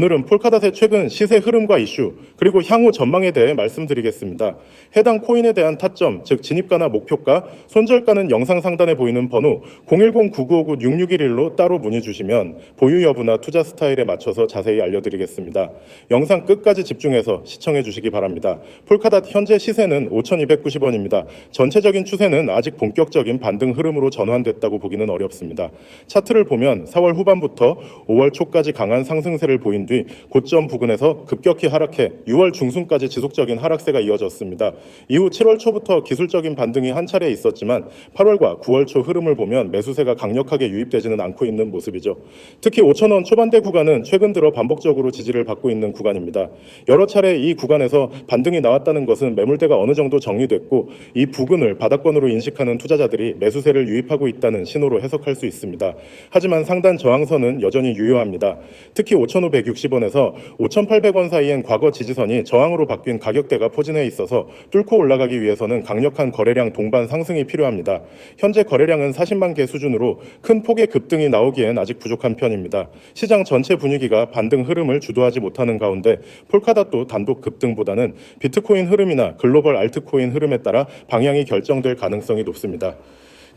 오늘은 폴카닷의 최근 시세 흐름과 이슈 그리고 향후 전망에 대해 말씀드리겠습니다. 해당 코인에 대한 타점, 즉 진입가나 목표가, 손절가는 영상 상단에 보이는 번호 010-9959-6611로 따로 문의 주시면 보유 여부나 투자 스타일에 맞춰서 자세히 알려드리겠습니다. 영상 끝까지 집중해서 시청해 주시기 바랍니다. 폴카닷 현재 시세는 5,290원입니다. 전체적인 추세는 아직 본격적인 반등 흐름으로 전환됐다고 보기는 어렵습니다. 차트를 보면 4월 후반부터 5월 초까지 강한 상승세를 보인 뒤 고점 부근에서 급격히 하락해 6월 중순까지 지속적인 하락세가 이어졌습니다. 이후 7월 초부터 기술적인 반등이 한 차례 있었지만 8월과 9월 초 흐름을 보면 매수세가 강력하게 유입되지는 않고 있는 모습이죠. 특히 5천원 초반대 구간은 최근 들어 반복적으로 지지를 받고 있는 구간입니다. 여러 차례 이 구간에서 반등이 나왔다는 것은 매물대가 어느 정도 정리됐고 이 부근을 바닥권으로 인식하는 투자자들이 매수세를 유입하고 있다는 신호로 해석할 수 있습니다. 하지만 상단 저항선은 여전히 유효합니다. 특히 5,560원에서 5,800원 사이엔 과거 지지선이 저항으로 바뀐 가격대가 포진해 있어서 뚫고 올라가기 위해서는 강력한 거래량 동반 상승이 필요합니다. 현재 거래량은 40만 개 수준으로 큰 폭의 급등이 나오기엔 아직 부족한 편입니다. 시장 전체 분위기가 반등 흐름을 주도하지 못하는 가운데 폴카닷도 단독 급등보다는 비트코인 흐름이나 글로벌 알트코인 흐름에 따라 방향이 결정될 가능성이 높습니다.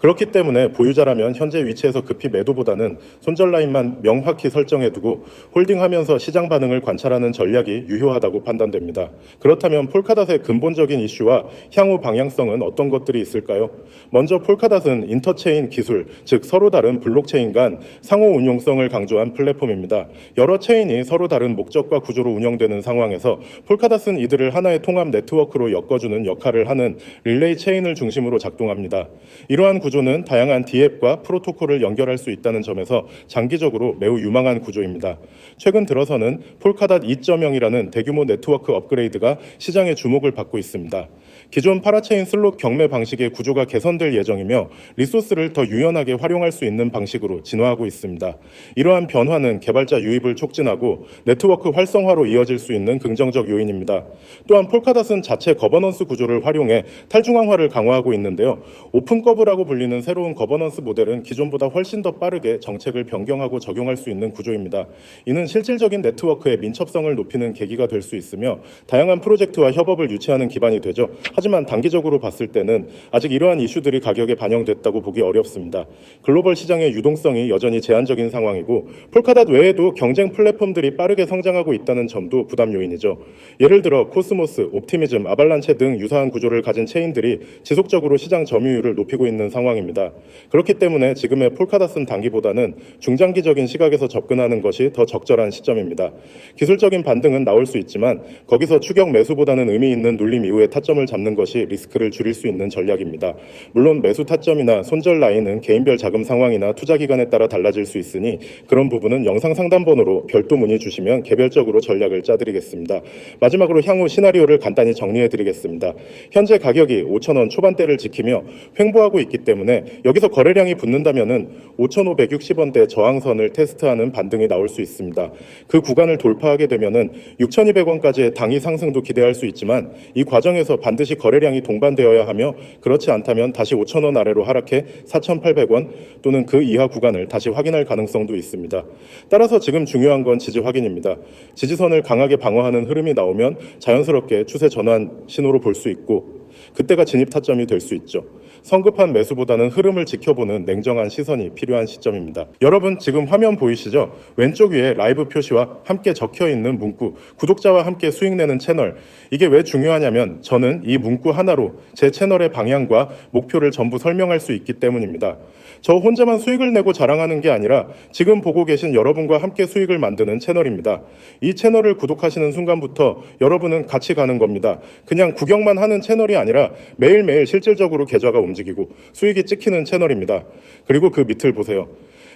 그렇기 때문에 보유자라면 현재 위치에서 급히 매도보다는 손절 라인만 명확히 설정해 두고 홀딩하면서 시장 반응을 관찰하는 전략이 유효하다고 판단됩니다. 그렇다면 폴카닷의 근본적인 이슈와 향후 방향성은 어떤 것들이 있을까요? 먼저 폴카닷은 인터체인 기술, 즉 서로 다른 블록체인 간 상호 운용성을 강조한 플랫폼입니다. 여러 체인이 서로 다른 목적과 구조로 운영되는 상황에서 폴카닷은 이들을 하나의 통합 네트워크로 엮어주는 역할을 하는 릴레이 체인을 중심으로 작동합니다. 이러한 구조 는 다양한 디앱과 프로토콜을 연결할 수 있다는 점에서 장기적으로 매우 유망한 구조입니다. 최근 들어서는 폴카닷 2.0이라는 대규모 네트워크 업그레이드가 시장의 주목을 받고 있습니다. 기존 파라체인 슬롯 경매 방식의 구조가 개선될 예정이며 리소스를 더 유연하게 활용할 수 있는 방식으로 진화하고 있습니다. 이러한 변화는 개발자 유입을 촉진하고 네트워크 활성화로 이어질 수 있는 긍정적 요인입니다. 또한 폴카닷은 자체 거버넌스 구조를 활용해 탈중앙화를 강화하고 있는데요. 오픈거브라고 불리는 새로운 거버넌스 모델은 기존보다 훨씬 더 빠르게 정책을 변경하고 적용할 수 있는 구조입니다. 이는 실질적인 네트워크의 민첩성을 높이는 계기가 될 수 있으며 다양한 프로젝트와 협업을 유치하는 기반이 되죠. 하지만 단기적으로 봤을 때는 아직 이러한 이슈들이 가격에 반영됐다고 보기 어렵습니다. 글로벌 시장의 유동성이 여전히 제한적인 상황이고 폴카닷 외에도 경쟁 플랫폼들이 빠르게 성장하고 있다는 점도 부담 요인이죠. 예를 들어 코스모스, 옵티미즘, 아발란체 등 유사한 구조를 가진 체인들이 지속적으로 시장 점유율을 높이고 있는 상황입니다. 그렇기 때문에 지금의 폴카닷은 단기보다는 중장기적인 시각에서 접근하는 것이 더 적절한 시점입니다. 기술적인 반등은 나올 수 있지만 거기서 추격 매수보다는 의미 있는 눌림 이후에 타점을 잡는 것이 리스크를 줄일 수 있는 전략입니다. 물론 매수 타점이나 손절 라인은 개인별 자금 상황이나 투자 기간에 따라 달라질 수 있으니 그런 부분은 영상 상담 번호로 별도 문의 주시면 개별적으로 전략을 짜드리겠습니다. 마지막으로 향후 시나리오를 간단히 정리해 드리겠습니다. 현재 가격이 5,000원 초반대를 지키며 횡보하고 있기 때문에 여기서 거래량이 붙는다면은 5,560원대 저항선을 테스트하는 반등이 나올 수 있습니다. 그 구간을 돌파하게 되면은 6,200원까지의 당위 상승도 기대할 수 있지만 이 과정에서 반드시 거래량이 동반되어야 하며 그렇지 않다면 다시 5,000원 아래로 하락해 4,800원 또는 그 이하 구간을 다시 확인할 가능성도 있습니다. 따라서 지금 중요한 건 지지 확인입니다. 지지선을 강하게 방어하는 흐름이 나오면 자연스럽게 추세 전환 신호로 볼 수 있고 그때가 진입 타점이 될 수 있죠. 성급한 매수보다는 흐름을 지켜보는 냉정한 시선이 필요한 시점입니다. 여러분 지금 화면 보이시죠? 왼쪽 위에 라이브 표시와 함께 적혀 있는 문구, 구독자와 함께 수익 내는 채널. 이게 왜 중요하냐면 저는 이 문구 하나로 제 채널의 방향과 목표를 전부 설명할 수 있기 때문입니다. 저 혼자만 수익을 내고 자랑하는 게 아니라 지금 보고 계신 여러분과 함께 수익을 만드는 채널입니다. 이 채널을 구독하시는 순간부터 여러분은 같이 가는 겁니다. 그냥 구경만 하는 채널이 아니라 매일매일 실질적으로 계좌가 움직이고 수익이 찍히는 채널입니다. 그리고 그 밑을 보세요.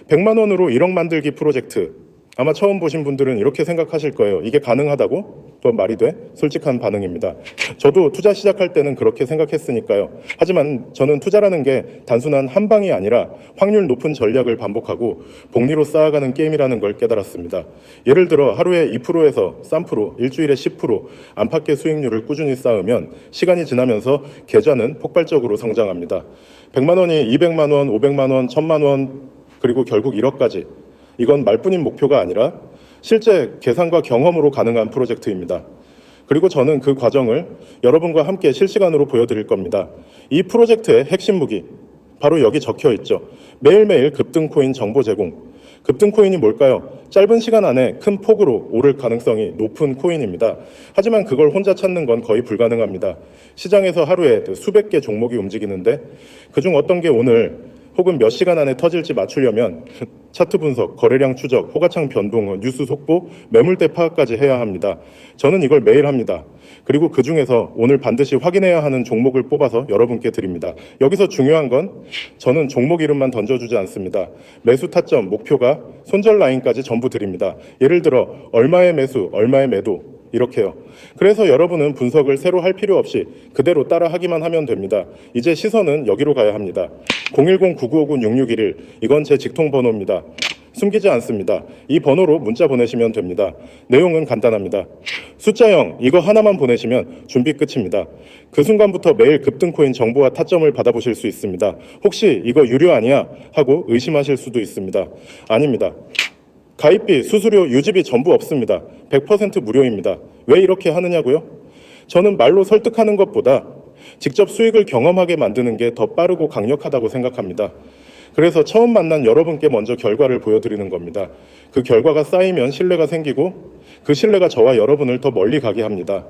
100만 원으로 1억 만들기 프로젝트. 아마 처음 보신 분들은 이렇게 생각하실 거예요. 이게 가능하다고? 또 말이 돼? 솔직한 반응입니다. 저도 투자 시작할 때는 그렇게 생각했으니까요. 하지만 저는 투자라는 게 단순한 한 방이 아니라 확률 높은 전략을 반복하고 복리로 쌓아가는 게임이라는 걸 깨달았습니다. 예를 들어 하루에 2%에서 3%, 일주일에 10% 안팎의 수익률을 꾸준히 쌓으면 시간이 지나면서 계좌는 폭발적으로 성장합니다. 100만 원이 200만 원, 500만 원, 1000만 원, 그리고 결국 1억까지 이건 말뿐인 목표가 아니라 실제 계산과 경험으로 가능한 프로젝트입니다. 그리고 저는 그 과정을 여러분과 함께 실시간으로 보여드릴 겁니다. 이 프로젝트의 핵심 무기, 바로 여기 적혀 있죠. 매일매일 급등 코인 정보 제공. 급등 코인이 뭘까요? 짧은 시간 안에 큰 폭으로 오를 가능성이 높은 코인입니다. 하지만 그걸 혼자 찾는 건 거의 불가능합니다. 시장에서 하루에 수백 개 종목이 움직이는데 그중 어떤 게 오늘 혹은 몇 시간 안에 터질지 맞추려면 차트 분석, 거래량 추적, 호가창 변동, 뉴스 속보, 매물대 파악까지 해야 합니다. 저는 이걸 매일 합니다. 그리고 그 중에서 오늘 반드시 확인해야 하는 종목을 뽑아서 여러분께 드립니다. 여기서 중요한 건 저는 종목 이름만 던져주지 않습니다. 매수 타점, 목표가 손절 라인까지 전부 드립니다. 예를 들어 얼마의 매수, 얼마의 매도 이렇게요. 그래서 여러분은 분석을 새로 할 필요 없이 그대로 따라 하기만 하면 됩니다. 이제 시선은 여기로 가야 합니다. 010-9959-6611 이건 제 직통 번호입니다. 숨기지 않습니다. 이 번호로 문자 보내시면 됩니다. 내용은 간단합니다. 숫자 0 이거 하나만 보내시면 준비 끝입니다. 그 순간부터 매일 급등 코인 정보와 타점을 받아보실 수 있습니다. 혹시 이거 유료 아니야? 하고 의심하실 수도 있습니다. 아닙니다. 가입비, 수수료, 유지비 전부 없습니다. 100% 무료입니다. 왜 이렇게 하느냐고요? 저는 말로 설득하는 것보다 직접 수익을 경험하게 만드는 게 더 빠르고 강력하다고 생각합니다. 그래서 처음 만난 여러분께 먼저 결과를 보여드리는 겁니다. 그 결과가 쌓이면 신뢰가 생기고 그 신뢰가 저와 여러분을 더 멀리 가게 합니다.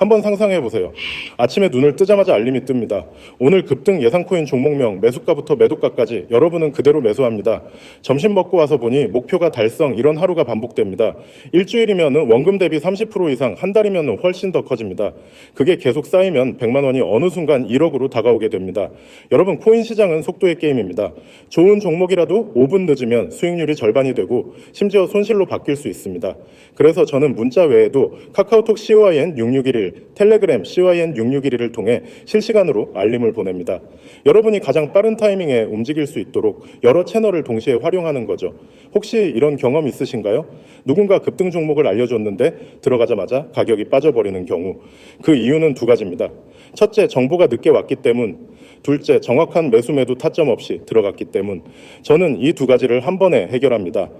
한번 상상해 보세요. 아침에 눈을 뜨자마자 알림이 뜹니다. 오늘 급등 예상 코인 종목명 매수가부터 매도가까지 여러분은 그대로 매수합니다. 점심 먹고 와서 보니 목표가 달성 이런 하루가 반복됩니다. 일주일이면 원금 대비 30% 이상 한 달이면 훨씬 더 커집니다. 그게 계속 쌓이면 100만 원이 어느 순간 1억으로 다가오게 됩니다. 여러분 코인 시장은 속도의 게임입니다. 좋은 종목이라도 5분 늦으면 수익률이 절반이 되고 심지어 손실로 바뀔 수 있습니다. 그래서 저는 문자 외에도 카카오톡 COIN 6611 텔레그램 CYN 6611을 통해 실시간으로 알림을 보냅니다. 여러분이 가장 빠른 타이밍에 움직일 수 있도록 여러 채널을 동시에 활용하는 거죠. 혹시 이런 경험 있으신가요? 누군가 급등 종목을 알려줬는데 들어가자마자 가격이 빠져버리는 경우. 그 이유는 두 가지입니다. 첫째, 정보가 늦게 왔기 때문. 둘째, 정확한 매수 매도 타점 없이 들어갔기 때문. 저는 이 두 가지를 한 번에 해결합니다.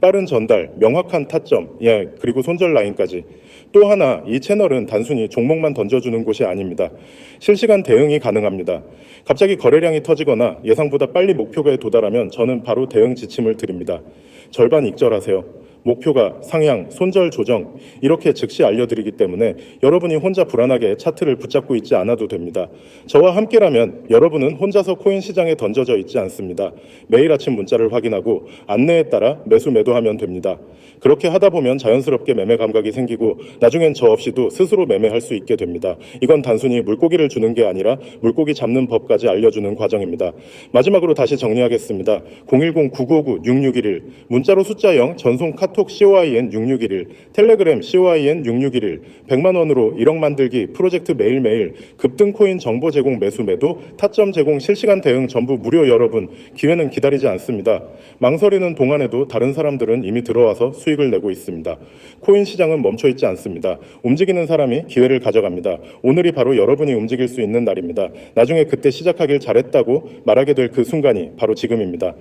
빠른 전달, 명확한 타점, 예, 그리고 손절 라인까지. 또 하나, 이 채널은 단순히 종목만 던져주는 곳이 아닙니다. 실시간 대응이 가능합니다. 갑자기 거래량이 터지거나 예상보다 빨리 목표가에 도달하면 저는 바로 대응 지침을 드립니다. 절반 익절하세요. 목표가 상향, 손절 조정 이렇게 즉시 알려드리기 때문에 여러분이 혼자 불안하게 차트를 붙잡고 있지 않아도 됩니다. 저와 함께라면 여러분은 혼자서 코인 시장에 던져져 있지 않습니다. 매일 아침 문자를 확인하고 안내에 따라 매수 매도하면 됩니다. 그렇게 하다 보면 자연스럽게 매매 감각이 생기고 나중엔 저 없이도 스스로 매매할 수 있게 됩니다. 이건 단순히 물고기를 주는 게 아니라 물고기 잡는 법까지 알려주는 과정입니다. 마지막으로 다시 정리하겠습니다. 010-9959-6611 문자로 숫자 0 전송 카톡 COIN 6611 텔레그램 COIN 6611 100만 원으로 1억 만들기 프로젝트 매일매일 급등 코인 정보 제공 매수 매도 타점 제공 실시간 대응 전부 무료 여러분 기회는 기다리지 않습니다. 망설이는 동안에도 다른 사람들은 이미 들어와서 수익을 내고 있습니다. 코인 시장은 멈춰 있지 않습니다. 움직이는 사람이 기회를 가져갑니다. 오늘이 바로 여러분이 움직일 수 있는 날입니다. 나중에 그때 시작하길 잘했다고 말하게 될 그 순간이 바로 지금입니다.